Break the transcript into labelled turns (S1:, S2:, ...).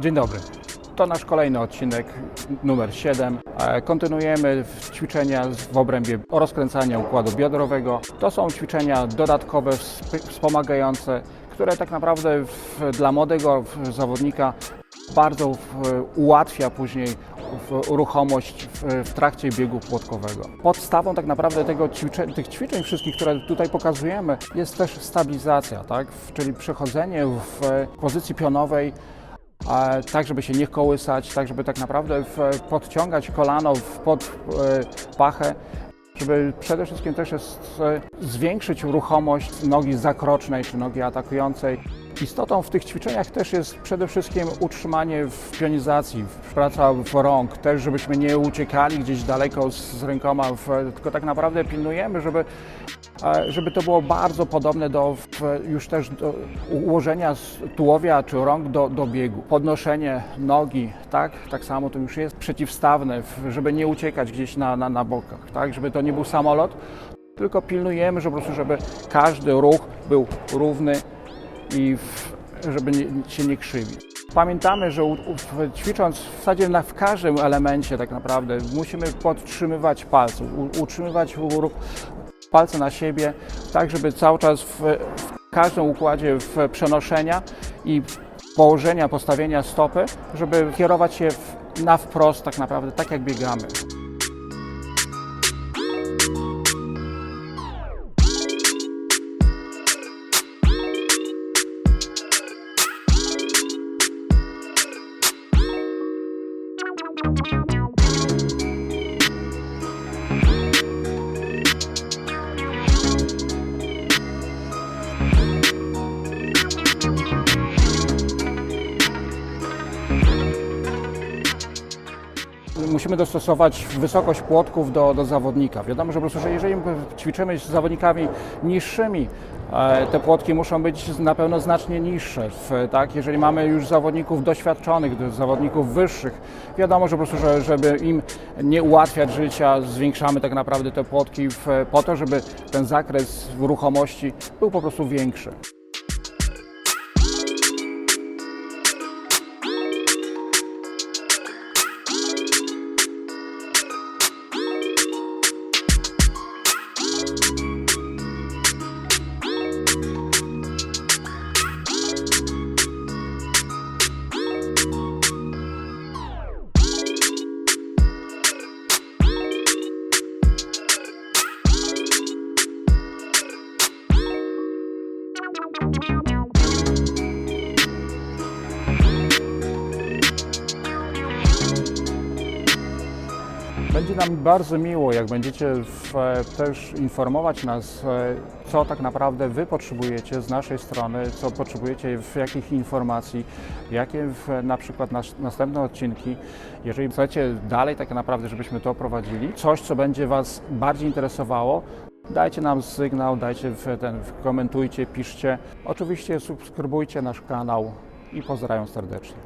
S1: Dzień dobry. To nasz kolejny odcinek, numer 7. E, Kontynuujemy ćwiczenia w obrębie rozkręcania układu biodrowego. To są ćwiczenia dodatkowe, wsp- wspomagające, które tak naprawdę dla młodego zawodnika bardzo ułatwia później ruchomość w, trakcie biegu płotkowego. Podstawą tak naprawdę tego tych ćwiczeń wszystkich, które tutaj pokazujemy, jest też stabilizacja, tak? Czyli przechodzenie w pozycji pionowej tak, żeby się nie kołysać, tak, żeby tak naprawdę podciągać kolano pod e, pachę, żeby przede wszystkim też jest, e, zwiększyć ruchomość nogi zakrocznej czy nogi atakującej. Istotą w tych ćwiczeniach też jest przede wszystkim utrzymanie w pionizacji, w- praca w rąk, też żebyśmy nie uciekali gdzieś daleko z, rękoma, tylko tak naprawdę pilnujemy, żeby żeby to było bardzo podobne do już też do ułożenia tułowia czy rąk do, do biegu. Podnoszenie nogi, tak, tak samo to już jest przeciwstawne, żeby nie uciekać gdzieś na, na, na bokach, tak, żeby to nie był samolot, tylko pilnujemy, że po prostu, żeby każdy ruch był równy i w, żeby nie, się nie krzywić. Pamiętamy, że ćwicząc w zasadzie na, w każdym elemencie tak naprawdę musimy podtrzymywać palce, utrzymywać ruch, palce na siebie, tak żeby cały czas w, w każdym układzie w przenoszenia i położenia, postawienia stopy, żeby kierować się w, na wprost tak naprawdę, tak jak biegamy. Musimy dostosować wysokość płotków do, do zawodnika. Wiadomo, że po prostu, że jeżeli ćwiczymy z zawodnikami niższymi, e, te płotki muszą być na pewno znacznie niższe. Tak? Jeżeli mamy już zawodników doświadczonych, do- zawodników wyższych, wiadomo, że po prostu, że, żeby im nie ułatwiać życia, zwiększamy tak naprawdę te płotki w, po to, żeby ten zakres ruchomości był po prostu większy. Będzie nam bardzo miło, jak będziecie w, e, też informować nas, e, co tak naprawdę Wy potrzebujecie z naszej strony, co potrzebujecie, w jakich informacji, jakie w, na przykład nas, następne odcinki. Jeżeli chcecie dalej tak naprawdę, żebyśmy to prowadzili, coś, co będzie Was bardziej interesowało, dajcie nam sygnał, dajcie ten, komentujcie, piszcie. Oczywiście subskrybujcie nasz kanał i pozdrawiam serdecznie.